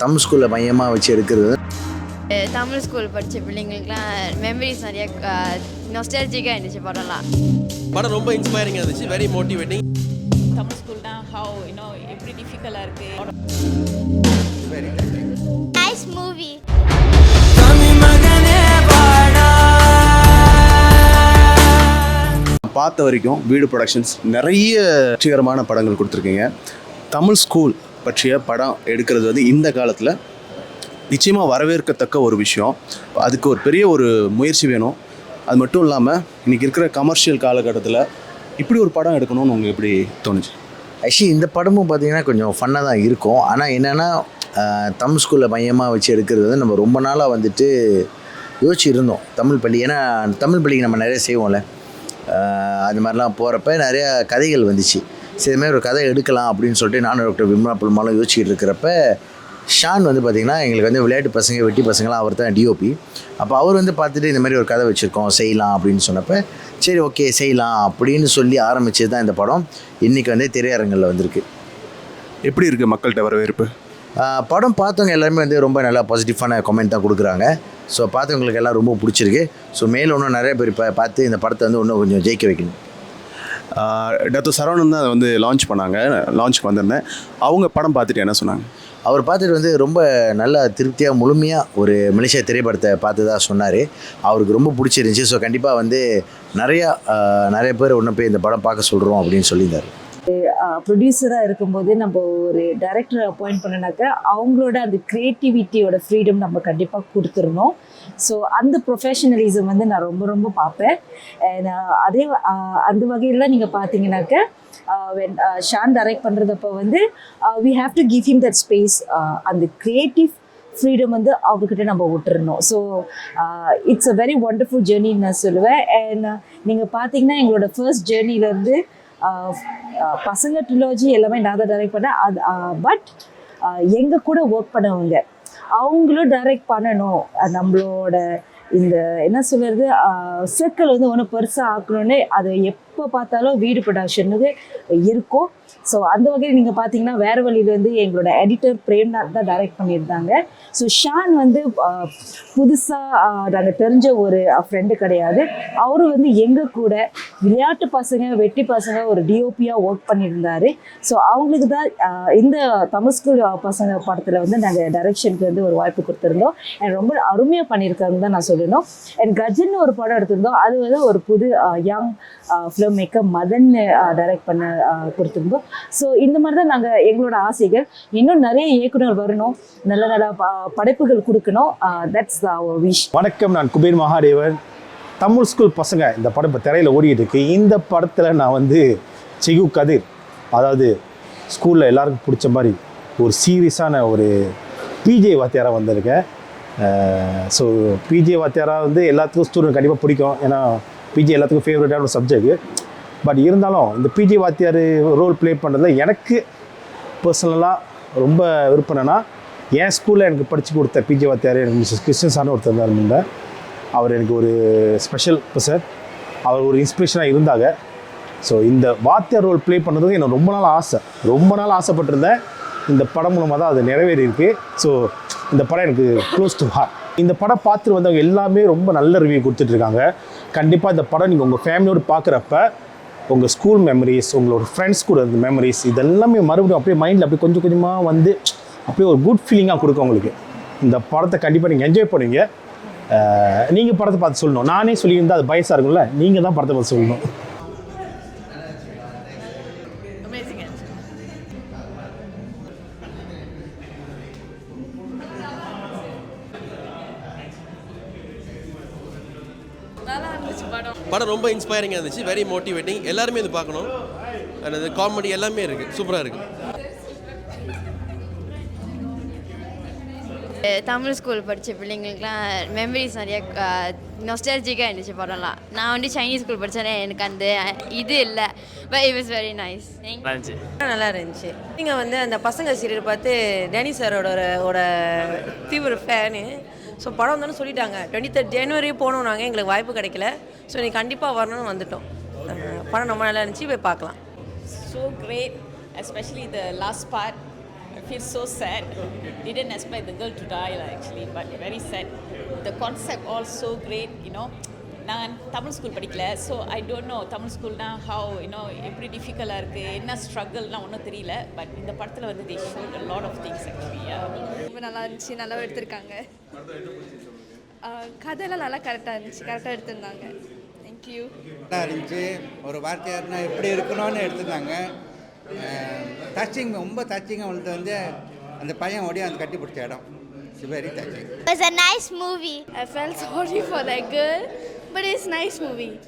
தமிழ் ஸ்கூலில் மையமாக வச்சு எடுக்கிறது. தமிழ் ஸ்கூல் படித்த பிள்ளைங்களுக்குலாம் மெமரிஸ் நிறைய நொஸ்டாலஜிக்காக இருந்துச்சு படம்லாம். படம் ரொம்ப இன்ஸ்பைரிங்காக இருந்துச்சு. வெரி மோட்டிவேட்டிங் தமிழ் ஸ்கூல்னா ஹவு இன்னும் எப்படி டிஃபிகல்ட்டாக இருக்குது நைஸ் மூவி பார்த்த வரைக்கும் வீடு ப்ரொடக்ஷன்ஸ் நிறைய வெற்றிகரமான படங்கள் கொடுத்துருக்கீங்க. தமிழ் ஸ்கூல் பற்றிய படம் எடுக்கிறது வந்து இந்த காலத்தில் நிச்சயமாக வரவேற்கத்தக்க ஒரு விஷயம். அதுக்கு ஒரு பெரிய ஒரு முயற்சி வேணும். அது மட்டும் இல்லாமல் இன்றைக்கி இருக்கிற கமர்ஷியல் காலகட்டத்தில் இப்படி ஒரு படம் எடுக்கணும்னு உங்களுக்கு எப்படி தோணுச்சு? ஆக்சுவலி இந்த படமும் பார்த்திங்கன்னா கொஞ்சம் ஃபன்னாக தான் இருக்கும். ஆனால் என்னென்னா தமிழ் ஸ்கூலில் மையமாக வச்சு எடுக்கிறது வந்து நம்ம ரொம்ப நாளாக வந்துட்டு யோசிச்சு இருந்தோம். தமிழ் பள்ளி ஏன்னா தமிழ் பள்ளிக்கு நம்ம நிறைய செய்வோம்ல. அது மாதிரிலாம் போகிறப்ப நிறையா கதைகள் வந்துச்சு. சரி இது மாதிரி ஒரு கதை எடுக்கலாம் அப்படின்னு சொல்லிட்டு நானும் டாக்டர் விம்லா புல்மாலும் யோசிச்சுட்டு இருக்கிறப்ப ஷான் வந்து பார்த்திங்கன்னா எங்களுக்கு வந்து விளையாட்டு பசங்க வெட்டி பசங்களாம் அவர் தான் டிஓபி அப்போ அவர் வந்து பார்த்துட்டு இந்த மாதிரி ஒரு கதை வச்சுருக்கோம் செய்யலாம் அப்படின்னு சொன்னப்போ சரி ஓகே செய்யலாம் அப்படின்னு சொல்லி ஆரம்பிச்சது தான் இந்த படம். இன்றைக்கி வந்து திரையரங்கில் வந்திருக்கு. எப்படி இருக்குது மக்கள்கிட்ட வரவேற்பு? படம் பார்த்தவங்க எல்லாருமே வந்து ரொம்ப நல்லா பாசிட்டிவான கமெண்ட் தான் கொடுக்குறாங்க. ஸோ பார்த்தவங்களுக்கு எல்லாம் ரொம்ப பிடிச்சிருக்கு. ஸோ மேலும் இன்னும் நிறைய பேர் இப்போ பார்த்து இந்த படத்தை வந்து இன்னும் கொஞ்சம் ஜெயிக்க வைக்கணும். டாக்டர் சரவணன் தான் அதை வந்து லான்ச் பண்ணாங்க. லான்ச் வந்திருந்தேன். அவங்க படம் பார்த்துட்டு என்ன சொன்னாங்க? அவர் பார்த்துட்டு வந்து ரொம்ப நல்லா திருப்தியாக முழுமையாக ஒரு மலேசிய திரைப்படத்தை பார்த்து தான் சொன்னார். அவருக்கு ரொம்ப பிடிச்சிருந்துச்சி. ஸோ கண்டிப்பாக வந்து நிறையா நிறைய பேர் ஒன்று போய் இந்த படம் பார்க்க சொல்கிறோம் அப்படின்னு சொல்லியிருந்தார். ப்ரொடியூசராக இருக்கும்போது நம்ம ஒரு டைரக்டரை அப்பாயிண்ட் பண்ணினாக்கா அவங்களோட அந்த க்ரியேட்டிவிட்டியோட ஃப்ரீடம் நம்ம கண்டிப்பாக கொடுத்துடணும். ஸோ அந்த ப்ரொஃபஷனலிசம் வந்து நான் ரொம்ப ரொம்ப பார்ப்பேன். அதே அந்த வகையில் நீங்கள் பார்த்தீங்கன்னாக்கா வென் ஷான் டைரக்ட் பண்ணுறதப்போ வந்து we have to give him that space அந்த க்ரியேட்டிவ் ஃப்ரீடம் வந்து அவர்கிட்ட நம்ம விட்டுறணும். So it's a very wonderful ஜேர்னின்னு நான் சொல்லுவேன். அண்ட் நீங்கள் பார்த்தீங்கன்னா எங்களோட ஃபர்ஸ்ட் ஜேர்னிலேருந்து பசங்க ட்ரிலாஜி எல்லாமே நான் தான் டைரக்ட் பண்ணேன். அது பட் எங்கள் கூட ஒர்க் பண்ணவங்க அவங்களும் டைரக்ட் பண்ணணும். நம்மளோட இந்த என்ன சொல்கிறது சர்க்கிள் வந்து ஒன்றும் பெருசாக ஆக்கணும்னு அது எப்போ பார்த்தாலும் வீடு ப்ரொடக்ஷனுக்கு இருக்கும். ஸோ அந்த வகையில் நீங்கள் பார்த்தீங்கன்னா வேறு வழியிலேருந்து எங்களோட எடிட்டர் பிரேம்நாத் தான் டைரக்ட் பண்ணியிருந்தாங்க. ஸோ ஷான் வந்து புதுசாக நாங்கள் தெரிஞ்ச ஒரு ஃப்ரெண்டு கிடையாது. அவரும் வந்து எங்கள் கூட விளையாட்டு பசங்க வெட்டி பசங்க ஒரு டிஓபியாக ஒர்க் பண்ணியிருந்தாரு. ஸோ அவங்களுக்கு தான் இந்த தமிழ் ஸ்கூல் பசங்க படத்தில் வந்து நாங்கள் டைரக்ஷனுக்கு வந்து ஒரு வாய்ப்பு கொடுத்துருந்தோம். அண்ட் ரொம்ப அருமையாக பண்ணியிருக்காங்கன்னு தான் நான் சொல்லணும். அண்ட் கஜன் ஒரு படம் எடுத்திருந்தோம். அது வந்து ஒரு புது young film maker Madan direct பண்ண கொடுத்துருந்தோம். ஸோ இந்த மாதிரி தான் நாங்கள் எங்களோட ஆசைகள். இன்னும் நிறைய இயக்குனர் வரணும். நல்ல நல்ல ப- படைப்புகள் கொடுக்கணும். தட்ஸ் அவர் விஷ் வணக்கம் நான் குபேர் மகாதேவன். தமிழ் ஸ்கூல் பசங்க இந்த படம் இப்போ திரையில் ஓடிட்டு இருக்கு. இந்த படத்தில் நான் வந்து செகு கதிர் அதாவது ஸ்கூலில் எல்லாருக்கும் பிடிச்ச மாதிரி ஒரு சீரியஸான ஒரு பிஜே வாத்தியாராக வந்திருக்கேன். ஸோ பிஜே வாத்தியாராக வந்து எல்லாத்துக்கும் ஸ்டூடெண்ட் கண்டிப்பாக பிடிக்கும். ஏன்னா பிஜி எல்லாத்துக்கும் ஃபேவரட்டான ஒரு சப்ஜெக்ட் பட் இருந்தாலும் இந்த பிஜே வாத்தியார் ரோல் ப்ளே பண்ணுறதுல எனக்கு பர்சனலாக ரொம்ப விருப்பம் என் ஸ்கூலில் எனக்கு படித்து கொடுத்த பிஜி வாத்தியார் எனக்கு மிஸ்ஸஸ் கிருஷ்ணன் சார்னு ஒருத்தர் இருந்தார் முன்ன. அவர் எனக்கு ஒரு ஸ்பெஷல் பர்சன் அவர் ஒரு இன்ஸ்பிரேஷனாக இருந்தாங்க. ஸோ இந்த வாத்தியார் ரோல் ப்ளே பண்ணுறதுக்கு எனக்கு ரொம்ப நாள் ஆசை. ரொம்ப நாள் ஆசைப்பட்டிருந்தேன். இந்த படம் மூலமாக தான் அது நிறைவேறியிருக்கு. ஸோ இந்த படம் எனக்கு க்ளோஸ் டு ஹார்ட் இந்த படம் பார்த்துட்டு வந்தவங்க எல்லாமே ரொம்ப நல்ல ரிவ்யூ கொடுத்துட்ருக்காங்க. கண்டிப்பாக இந்த படம் நீங்கள் உங்கள் ஃபேமிலியோடு பார்க்குறப்ப உங்கள் ஸ்கூல் மெமரிஸ் உங்களோட ஃப்ரெண்ட்ஸ் கூட இருந்த மெமரிஸ் இதெல்லாமே மறுபடியும் அப்படியே மைண்டில் அப்படியே கொஞ்சம் கொஞ்சமாக வந்து அப்படியே ஒரு குட் ஃபீலிங்காக கொடுக்கும் உங்களுக்கு. இந்த படத்தை கண்டிப்பாக நீங்கள் என்ஜாய் பண்ணுவீங்க. நீங்கள் படத்தை பார்த்து சொல்லணும். நானே சொல்லியிருந்தால் அது பயசாக இருக்கும்ல. நீங்கள் தான் படத்தை பார்த்து சொல்லணும். நல்லா இருந்துச்சு படம். படம் ரொம்ப இன்ஸ்பைரிங்காக இருந்துச்சு வெரி மோட்டிவேட்டிங் எல்லாருமே இது பார்க்கணும். அது காமெடி எல்லாமே இருக்குது சூப்பராக இருக்குது தமிழ் ஸ்கூல் படித்த பிள்ளைங்களுக்குலாம் மெமரிஸ் நிறைய நொஸ்டாலஜிக்காக இருந்துச்சு படம்லாம். நான் வந்து சைனீஸ் ஸ்கூல் படித்தேன் எனக்கு அந்த இது இல்லை but it was very nice நல்லா இருந்துச்சு நீங்கள் வந்து அந்த பசங்க சீரியல் பார்த்து டேனி சாரோட ஒரு- தீவிர ஃபேனு ஸோ படம் தானே சொல்லிட்டாங்க டுவெண்ட்டி தேர்ட் ஜனவரி போகணும் நாங்கள் எங்களுக்கு வாய்ப்பு கிடைக்கல ஸோ நீ கண்டிப்பாக வரணும்னு வந்துட்டோம் படம் ரொம்ப நல்லா இருந்துச்சு போய் பார்க்கலாம் so great especially the last part I feel so sad. Didn't the girl girl die die actually, but very sad. The concept all so great, you know. நான் தமிழ் ஸ்கூல் படிக்கல so I don't know Tamil ஸ்கூல்னா how you know எப்படி டிஃபிகல்ட்டாக இருக்குது என்ன ஸ்ட்ரகிள்லாம் ஒன்றும் தெரியல but இந்த படத்தில் வந்து the show lot of things actually ரொம்ப நல்லா இருந்துச்சு நல்லா எடுத்திருக்காங்க. கதையெல்லாம் நல்லா கரெக்டாக இருந்துச்சு கரெக்டாக எடுத்திருந்தாங்க. தேங்க்யூ நல்லா இருந்துச்சு. ஒரு வார்த்தையாருனா எப்படி இருக்கணும்னு எடுத்திருந்தாங்க. டச்சிங் ரொம்ப டச்சிங்காக உள்ளது வந்து அந்த பையன் ஓடி அந்த கட்டி பிடிச்ச இடம். It's very touching It was a nice movie. I felt sorry for that girl, but it's nice movie.